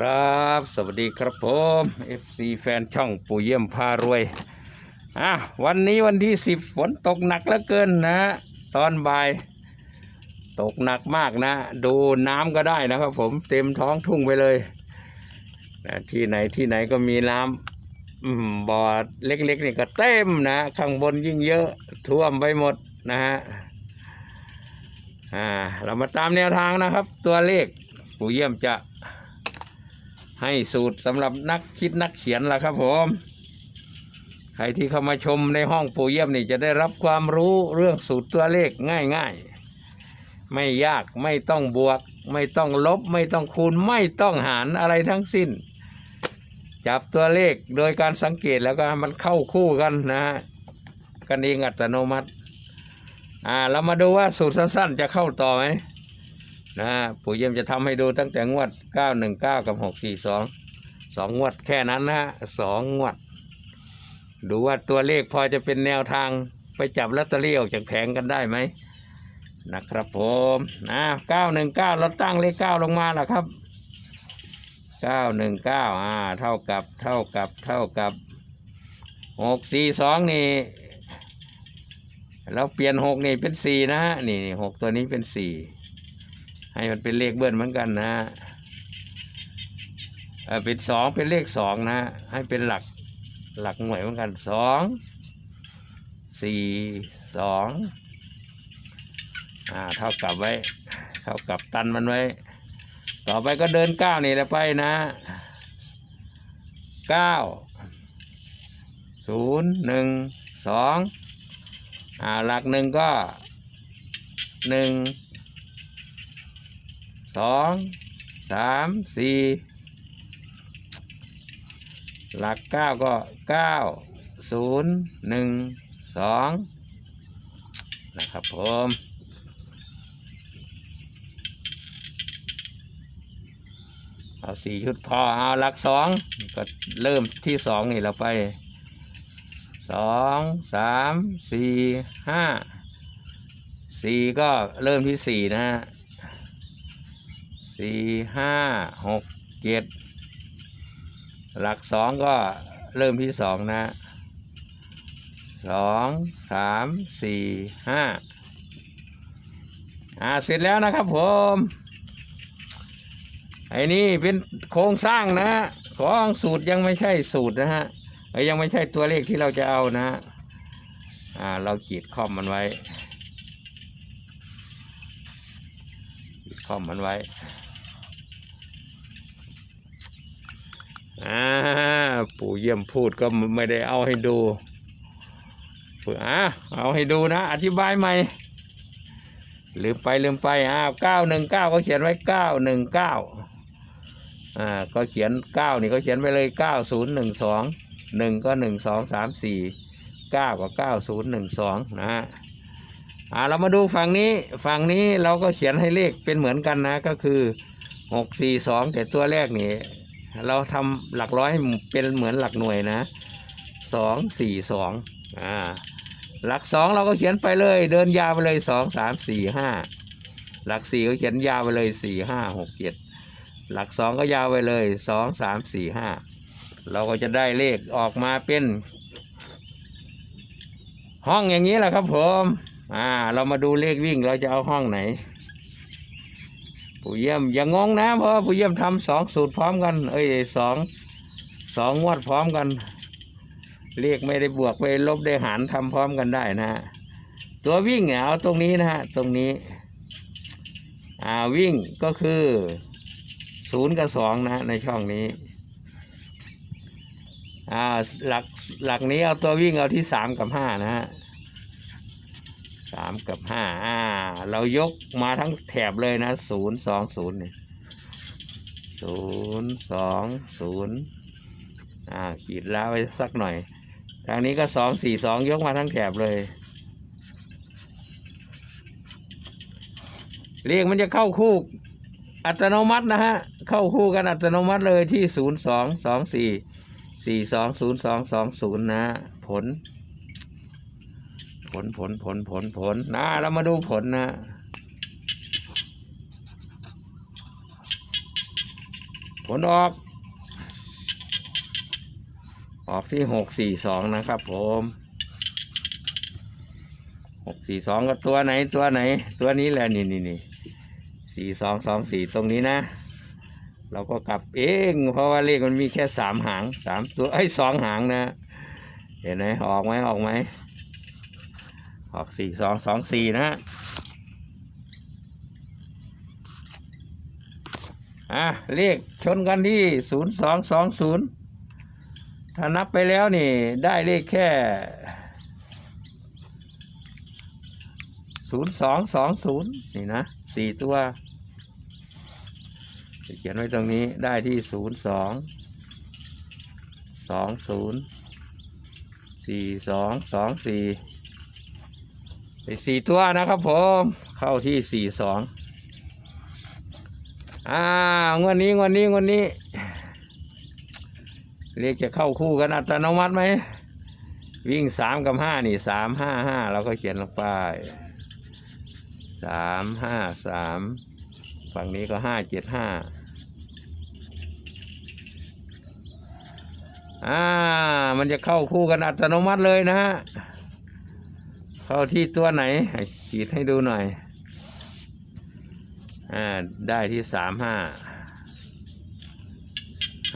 ครับ สวัสดีครับผม FC แฟนช่องปู่เยี่ยมพารวยอะวันนี้วันที่สิบฝนตกหนักเหลือเกินนะ ตอนบ่าย ตกหนักมากนะ ดูน้ำก็ได้นะครับผมเต็มท้องทุ่งไปเลยนะที่ไหนที่ไหนก็มีน้ำบ่อเล็กๆนี่ก็เต็มนะ ข้างบนยิ่งเยอะท่วมไปหมดนะฮะอ่าเรามาตามแนวทางนะครับ ตัวเลขปู่เยี่ยมจะ ให้สูตรสำหรับนักคิดนักเขียนล่ะครับผม ใครที่เข้ามาชมในห้องปู่เยี่ยมนี่จะได้รับความรู้เรื่องสูตรตัวเลขง่าย ๆ ไม่ยากไม่ต้องบวก ไม่ต้องลบ ไม่ต้องคูณไม่ต้องหารอะไรทั้งสิ้น จับตัวเลขโดยการสังเกตแล้วก็มันเข้าคู่กันนะฮะกันเองอัตโนมัติ อ่าเรามาดูว่าสูตรสั้นๆ จะเข้าต่อไหม นะปู่เยี่ยมจะทำให้ดูตั้งแต่งวด 919 กับ 642สองงวดแค่นั้นนะฮะสองงวด ดูว่าตัวเลขพอจะเป็นแนวทางไปจับลอตเตอรี่ออกจากแผงกันได้ไหมนะครับผมนะ919 เราตั้งเลข 9 ลงมาแล้วครับ 919 อ่า เท่ากับ เท่ากับ เท่ากับ 642 นี่เราเปลี่ยน 6 นี่เป็น 4 นะฮะ นี่หกตัวนี้เป็น 4 ให้มันเป็นเลขเบิ้ลเหมือนกันนะเออเป็นสองเป็นเลขสองนะ ให้เป็นหลักหลักหน่วยเหมือนกันสองสี่สองอ่าเท่ากับไว้ เท่ากับตันมันไว้ ต่อไปก็เดินเก้านี่แหละไปนะเก้าศูนย์หนึ่งสองอ่าหลักหนึ่งก็หนึ่ง สองสามสี่หลักเก้าก็เก้าศูนย์หนึ่งสองนะครับผมเอาสี่ชุดพอเอาหลักสองก็เริ่มที่สองนี่เราไปสองสามสี่ห้าสี่ก็เริ่มที่สี่นะฮะ สี่ห้าหกเจ็ดหลักสองก็เริ่มที่สองนะสองสามสี่ห้าอ่าเสร็จแล้วนะครับผมไอ้นี่เป็นโครงสร้างนะของสูตรยังไม่ใช่สูตรนะฮะเอ้ยังไม่ใช่ตัวเลขที่เราจะเอานะอ่าเราขีดคอมมันไว้ขีดคอมมันไว้ อ่าปู่เยี่ยมพูดก็ไม่ได้เอาให้ดูเผื่ออะเอาให้ดูนะ อธิบายใหม่ลืมไปลืมไปอ้าวเก้าหนึ่งเก้าก็เขียนไว้เก้าหนึ่งเก้าอ่าก็เขียนเก้านี่ก็เขียนไปเลยเก้าศูนย์หนึ่งสองหนึ่งก็หนึ่งสองสามสี่เก้าก็เก้าศูนย์หนึ่งสองนะฮะอ่าเรามาดูฝั่งนี้ฝั่งนี้เราก็เขียนให้เลขเป็นเหมือนกันนะก็คือหกสี่สองแต่ตัวแรกนี่ เราทำหลักร้อยให้เป็นเหมือนหลักหน่วยนะสองสี่สองอ่าหลักสองเราก็เขียนไปเลย เดินยาวไปเลยสองสามสี่ห้าหลักสี่ก็เขียนยาวไปเลยสี่ห้าหกเจ็ดหลักสองก็ยาวไปเลยสองสามสี่ห้าเราก็จะได้เลขออกมาเป็น ห้องอย่างนี้แหละครับผม อ่า เรามาดูเลขวิ่งเราจะเอาห้องไหน ผู้เยี่ยมอย่างงนะเพราะว่าผู้เยี่ยมทำสองสูตรพร้อมกัน เอ้ยสองสองงวดพร้อมกันเรียกไม่ได้บวกไปลบได้หารทำพร้อมกันได้นะฮะตัววิ่งเนี่ยเอาตรงนี้นะฮะตรงนี้ อ่าวิ่งก็คือศูนย์กับสองนะในช่องนี้อ่าหลักหลักนี้เอาตัววิ่งเอาที่สามกับห้านะฮะ สามกับห้าอ่า เรายกมาทั้งแถบเลยนะศูนย์สองศูนย์เนี่ยศูนย์สองศูนย์อ่า ขีดแล้วไว้สักหน่อย ทางนี้ก็สองสี่สองยกมาทั้งแถบเลยเรียกมันจะเข้าคู่อัตโนมัตินะฮะ เข้าคู่กันอัตโนมัติเลยที่ศูนย์สองสองสี่สี่สองศูนย์สองสองศูนย์นะผล ผลผลผลผลผลนะเรามาดูผลนะผลออก ออกที่หกสี่สองนะครับ ผมหกสี่สองก็ตัวไหนตัวไหน ตัวนี้แหละนี่นี่นี่สี่สองสองสี่ตรงนี้นะ เราก็กลับเอง เพราะว่าเลขมันมีแค่สามหางสามตัวไอ้สองหางนะ เห็นไหมออกไหมออกไหม ออกสี่สองสองสี่นะฮะอะเลขชนกันที่ศูนย์สองสองศูนย์ถ้านับไปแล้วนี่ ได้เลขแค่ศูนย์สองสองศูนย์นี่นะสี่ตัวเขียนไว้ตรงนี้ได้ที่ศูนย์สองสองศูนย์สี่สองสองสี่ สี่ตัวนะครับผม เข้าที่สี่สองอ่างวดนี้งวดนี้งวดนี้ เรียกจะเข้าคู่กันอัตโนมัติไหม วิ่งสามกับห้านี่สามห้าห้าเราก็เขียนลงไปสามห้าสามฝั่งนี้ก็ห้าเจ็ดห้าอ่า มันจะเข้าคู่กันอัตโนมัติเลยนะฮะ เข้าที่ตัวไหนขีดให้ดูหน่อยอ่าได้ที่สามห้า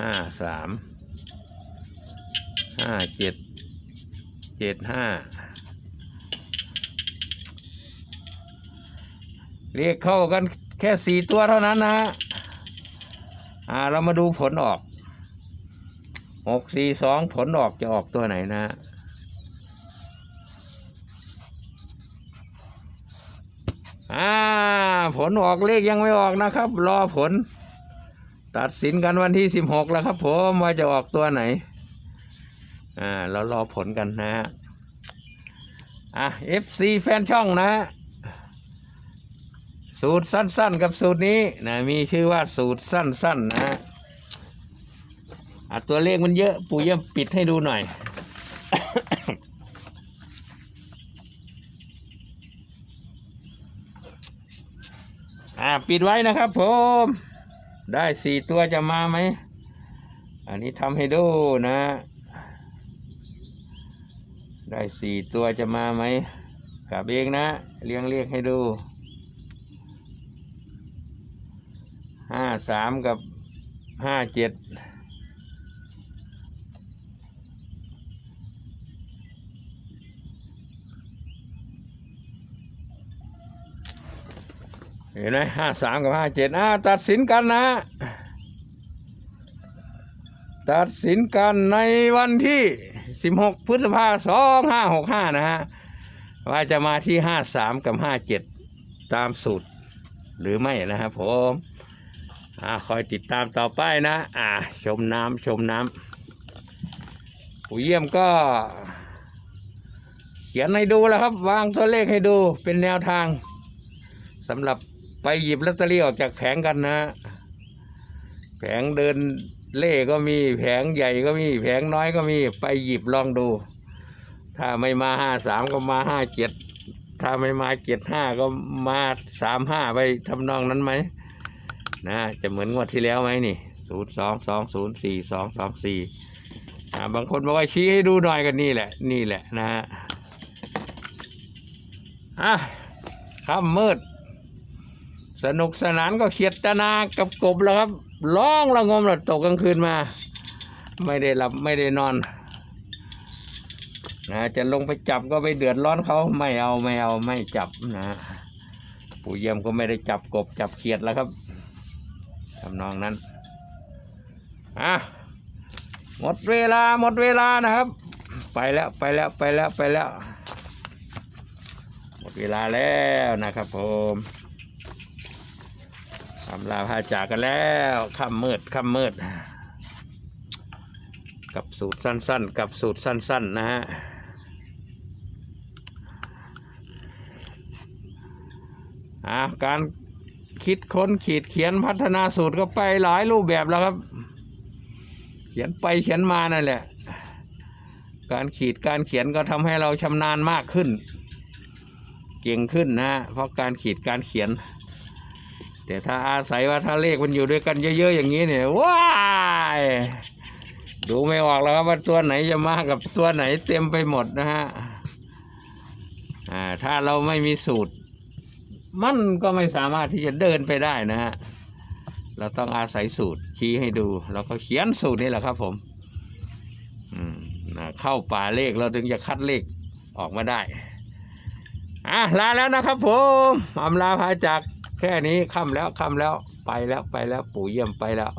ห้าสามห้าเจ็ดเจ็ดห้าเรียกเข้ากันแค่สี่ตัวเท่านั้นนะฮะอ่าเรามาดูผลออกหกสี่สองผลออกจะออกตัวไหนนะฮะ อ่า ผลออกเลขยังไม่ออกนะครับ รอผล ตัดสินกันวันที่สิบหกแล้วครับ ผมว่าจะออกตัวไหน อ่าเรารอผลกันนะฮะอะ FC แฟนช่องนะ สูตรสั้นๆ กับสูตรนี้นะมีชื่อว่าสูตรสั้นๆนะฮะอะตัวเลขมันเยอะ ปู่เยี่ยมปิดให้ดูหน่อย อ่าปิดไว้นะครับผมได้สี่ตัวจะมาไหม อันนี้ทำให้ดูนะ ได้สี่ตัวจะมาไหมกลับเองนะเรียงเรียกให้ดูห้าสามกับห้าเจ็ด เห็นไหมห้าสามกับห้าเจ็ดอ่าตัดสินกันนะ ตัดสินกันในวันที่สิบหกพฤษภาสองห้าหกห้านะฮะ ว่าจะมาที่ห้าสามกับห้าเจ็ดตามสูตรหรือไม่นะครับผมอ่าคอยติดตามต่อไปนะ อ่า ชมน้ำชมน้ำผู้เยี่ยมก็ เขียนให้ดูแล้วครับ วางตัวเลขให้ดูเป็นแนวทางสำหรับ ไปหยิบลอตเตอรี่ออกจากแผงกันนะ แผงเดินเล่ก็มีแผงใหญ่ก็มีแผงน้อยก็มีไปหยิบลองดู ถ้าไม่มาห้าสามก็มาห้าเจ็ดถ้าไม่มาเจ็ดห้าก็มาสามห้าไปทำนองนั้นไหมนะจะเหมือนงวดที่แล้วไหมนี่ศูนย์สองสองศูนย์สี่สองสองสี่าบางคนบอกว่าชี้ให้ดูหน่อยกันนี่แหละ นี่แหละนะฮะอะค่ำมืด สนุกสนานก็เขียดตนากับกบแล้วครับร้องระงมแล้วตกกลางคืนมา ไม่ได้หลับไม่ได้นอนนะจะลงไปจับก็ไปเดือดร้อนเขาไม่เอาไม่เอาไม่จับนะปู่เยี่ยมก็ไม่ได้จับกบจับเขียดแล้วครับทำนองนั้นอะหมดเวลาหมดเวลานะครับ ไปแล้วไปแล้วไปแล้วไปแล้ว หมดเวลาแล้วนะครับผม ทำลาพาจากกันแล้วค่ำมืดค่ำมืด กับสูตรสั้นๆ กับสูตรสั้น ๆ นะฮะอ่าการคิดค้นขีดเขียนพัฒนาสูตรก็ไปหลายรูปแบบแล้วครับ เขียนไปเขียนมานั่นแหละ การขีดการเขียนก็ทำให้เราชำนาญมากขึ้น เก่งขึ้นนะเพราะการขีดการเขียน แต่ถ้าอาศัยว่าถ้าเลขมันอยู่ด้วยกันเยอะ ๆ อย่างนี้เนี่ยว้ายดูไม่ออกแล้วครับว่าตัวไหนจะมากับตัวไหนเต็มไปหมดนะฮะอ่าถ้าเราไม่มีสูตร มันก็ไม่สามารถที่จะเดินไปได้นะฮะเราต้องอาศัยสูตรชี้ให้ดูเราก็เขียนสูตรนี่แหละครับ ผมอืมเข้าป่าเลขเราถึงจะคัดเลขออกมาได้อะลาแล้วนะครับผมอำลาพาจาก แค่นี้ค่ำแล้วค่ำแล้วไปแล้วไปแล้ว ปู่เยี่ยมไปแล้ว